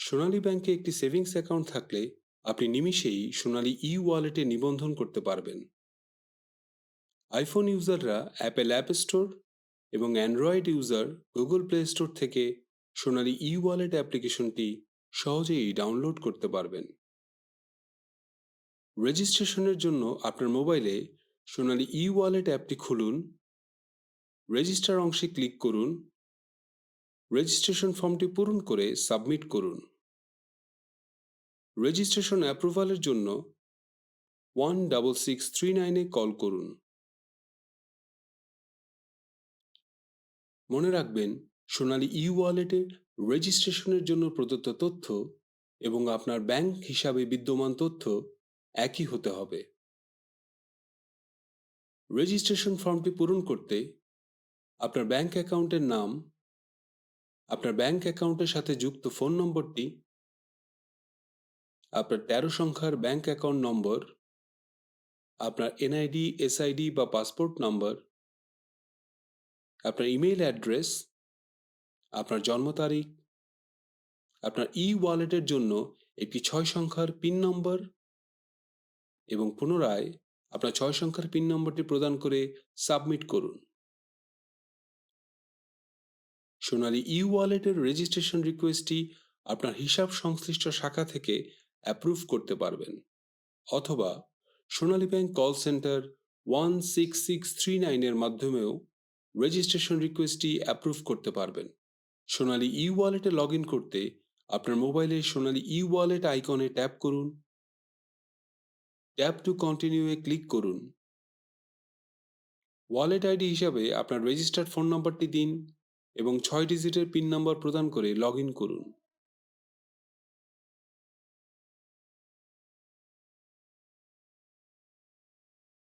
সোনালী ব্যাংকে একটি savings account থাকলে আপনি নিমিষেই সোনালী ই ওয়ালেটে নিবন্ধন করতে পারবেন। আইফোন ইউজাররা অ্যাপেল অ্যাপ স্টোর এবং Android user Google play store থেকে সোনালী ই ওয়ালেট অ্যাপ্লিকেশনটি সহজেই ডাউনলোড করতে পারবেন। রেজিস্ট্রেশনের জন্য আপনার মোবাইলে সোনালী ই ওয়ালেট অ্যাপটি খুলুন, রেজিস্টার অংশে ক্লিক করুন রেজিস্ট্রেশন ফর্মটি পূরণ করে সাবমিট করুন। রেজিস্ট্রেশন অ্যাপ্রুভালের জন্য ওয়ান ডাবল সিক্স থ্রি নাইনে কল করুন। মনে রাখবেন, সোনালী ই ওয়ালেটে রেজিস্ট্রেশনের জন্য প্রদত্ত তথ্য এবং আপনার ব্যাংক হিসাবে বিদ্যমান তথ্য একই হতে হবে। রেজিস্ট্রেশন ফর্মটি পূরণ করতে আপনার ব্যাংক অ্যাকাউন্টের নাম আপনার ব্যাংক অ্যাকাউন্টের সাথে যুক্ত ফোন নম্বরটি, আপনার তেরো সংখ্যার ব্যাংক অ্যাকাউন্ট নম্বর, আপনার এনআইডি এসআইডি বা পাসপোর্ট নম্বর আপনার ইমেইল অ্যাড্রেস আপনার জন্ম তারিখ, আপনার ই ওয়ালেটের জন্য একটি ছয় সংখ্যার পিন নম্বর এবং পুনরায় আপনার ছয় সংখ্যার পিন নম্বরটি প্রদান করে সাবমিট করুন। সোনালী ই ওয়ালেটের রেজিস্ট্রেশন রিকোয়েস্টটি আপনার হিসাব সংশ্লিষ্ট শাখা থেকে অ্যাপ্রুভ করতে পারবেন। অথবা Sonali bank call centre one six six three নাইনের মাধ্যমেও রেজিস্ট্রেশন রিকোয়েস্টটি অ্যাপ্রুভ করতে পারবেন। সোনালী ই ওয়ালেটে লগ ইন করতে আপনার মোবাইলে সোনালী ই ওয়ালেট আইকনে ট্যাপ করুন। ট্যাপ টু কন্টিনিউ এ ক্লিক করুন। ওয়ালেট আইডি হিসাবে আপনার রেজিস্টার্ড ফোন নম্বরটি দিন। এবং ছয় ডিজিটের পিন নম্বর প্রদান করে লগ ইন করুন।